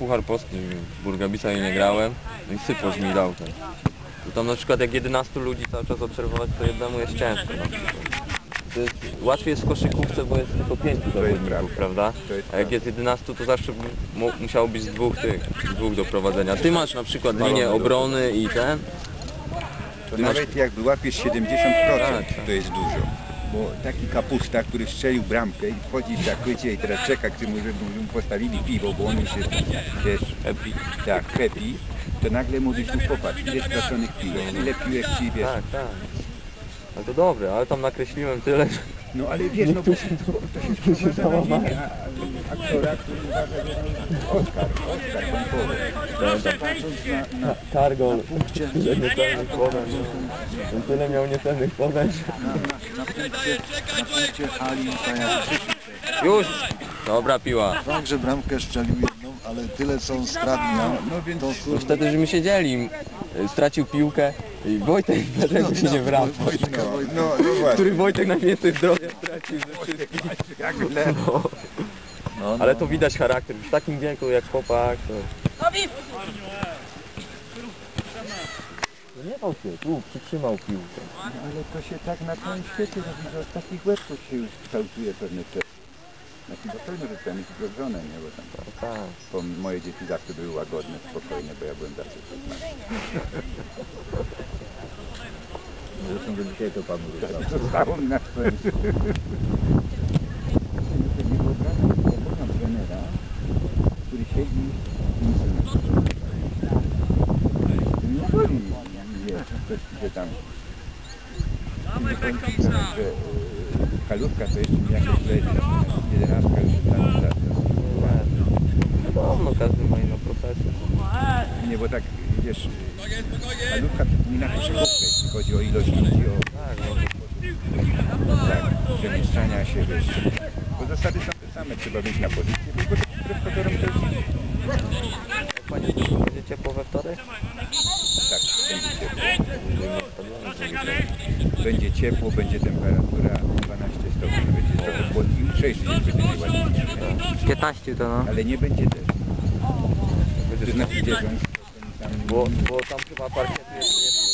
Puchar Polski, Burgabisa i nie grałem, no i Syposz mi dał ten. I tam na przykład jak 11 ludzi cały czas obserwować, to jednemu jest ciężko. No. To jest, łatwiej jest w koszykówce, bo jest tylko 5 zawodników, prawda. A jak jest 11, to zawsze mu, musiało być z dwóch tych, z dwóch do prowadzenia. Ty masz na przykład linię obrony i ten, To nawet jak wyłapiesz 70%, Tak, tak. to jest dużo. Bo taki kapusta, który strzelił bramkę i wchodzi w zakrycie i teraz czeka, czy mu, żeby mu postawili piwo, bo on już jest, wiesz, happy. tak, happy, to nagle mówisz, tu popatrz, ile straconych piłek, ile piłek ci, wiesz, Tak, tak. Ale to dobre, ale tam nakreśliłem tyle, że... no ale wiesz, no bo to się na a aktora, który uważa, że no, Oskar, Oskar bramkowy, patrząc na, na Targol, tyle niecelnych podań. On tyle miał niecelnych podań. Na punkcie, na punkcie hali. Już! Dobra piła. Fakt, że bramkę strzelił jedną, ale tyle co strat miał, no więc to No kurde, wtedy, że my siedzieli, stracił piłkę i Wojtek dlatego się nie wraca. Wojtka, no, Wojtka. no, no właśnie, Który Wojtek najwięcej zdrowia stracił ze wszystkich. jak lewo. No, no. Ale to widać charakter. W takim wieku jak chłopak to... No nie bał się, tu przytrzymał piłkę. No, ale to się tak na całym świecie robi, że od takich łebków się już kształtuje pewne te... Znaczy, bo pewno, że tam jest grożone, nie? Bo tam No tak. bo moje dzieci zawsze były łagodne, spokojne, bo ja byłem zawsze trudny. Zresztą do dzisiaj to panu Zostało mi na swoim. Nie wyobrażam sobie, kocham trenera, który siedzi i nic nie Nie woli, że tam... Nie ci, że e, halówka to jeszcze jakoś leży, jedenastka już tam wraca. Podobno każdy ma inną profesję. Nie, bo tak, wiesz, halówka przypomina koszykówkę, jeśli chodzi o ilość ludzi, o Tak, no. tak, przemieszczania się, wiesz. Bo zasady są te same, trzeba wyjść na pozycję, pozorom to jest Jak Panie to będzie ciepło we wtorek? tak, będzie ciepło. Będziemy na stadionie zrobić. Będzie ciepło, będzie temperatura 12 stopni, będzie trochę chłodniej, jutrzejszy dzień będzie najładniejszy, 15 to no. ale nie będzie deszczu. To znaczy, tam, Bo, bo tam chyba parkietu jeszcze nie